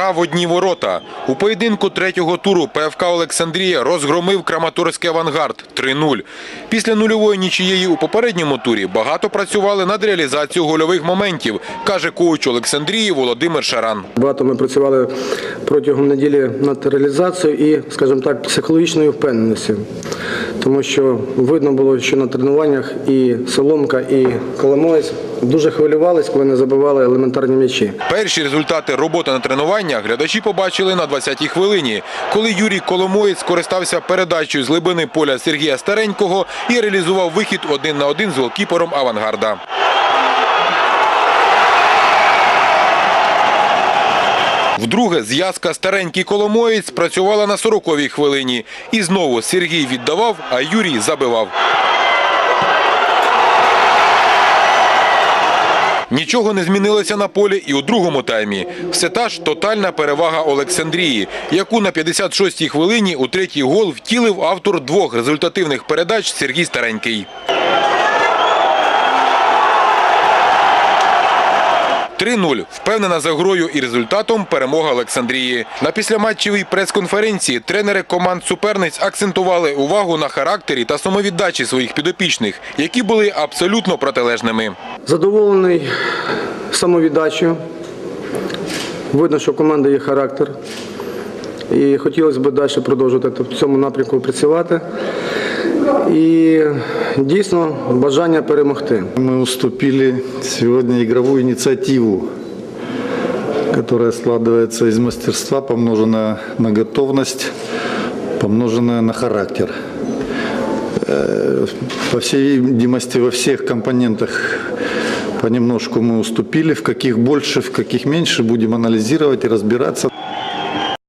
Гра в одні ворота. У поєдинку третього туру ПФК Олександрія розгромив Краматорський авангард 3-0. Після нульової нічиєї у попередньому турі багато працювали над реалізацією гольових моментів, каже коуч Олександрії Володимир Шаран. Багато ми працювали протягом неділі над реалізацією і, скажімо так, психологічною впевненістю. Тому що видно було, що на тренуваннях і Соломка, і Коломоєць дуже хвилювались, коли не забивали елементарні м'ячі. Перші результати роботи на тренуваннях глядачі побачили на 20-й хвилині, коли Юрій Коломоєць скористався передачею з глибини поля Сергія Старенького і реалізував вихід один на один з голкіпером авангарда. Вдруге зв'язка старенький Коломоєць спрацювала на 40-й хвилині. І знову Сергій віддавав, а Юрій забивав. Нічого не змінилося на полі і у другому таймі. Все та ж тотальна перевага Олександрії, яку на 56-й хвилині у третій гол втілив автор двох результативних передач Сергій Старенький. 3-0. Впевнена за грою і результатом перемога Олександрії. На післяматчевій прес-конференції тренери команд суперниць акцентували увагу на характері та самовіддачі своїх підопічних, які були абсолютно протилежними. Задоволений самовіддачею. Видно, що у команди є характер. І хотілося б далі продовжувати в цьому напрямку працювати І дійсно бажання перемогти. Мы уступили сегодня игровую инициативу, которая складывается из мастерства, помноженная на готовность, помноженная на характер. Э, По всей видимости, во всех компонентах понемножку мы уступили, в каких больше, в каких меньше, будем анализировать и разбираться.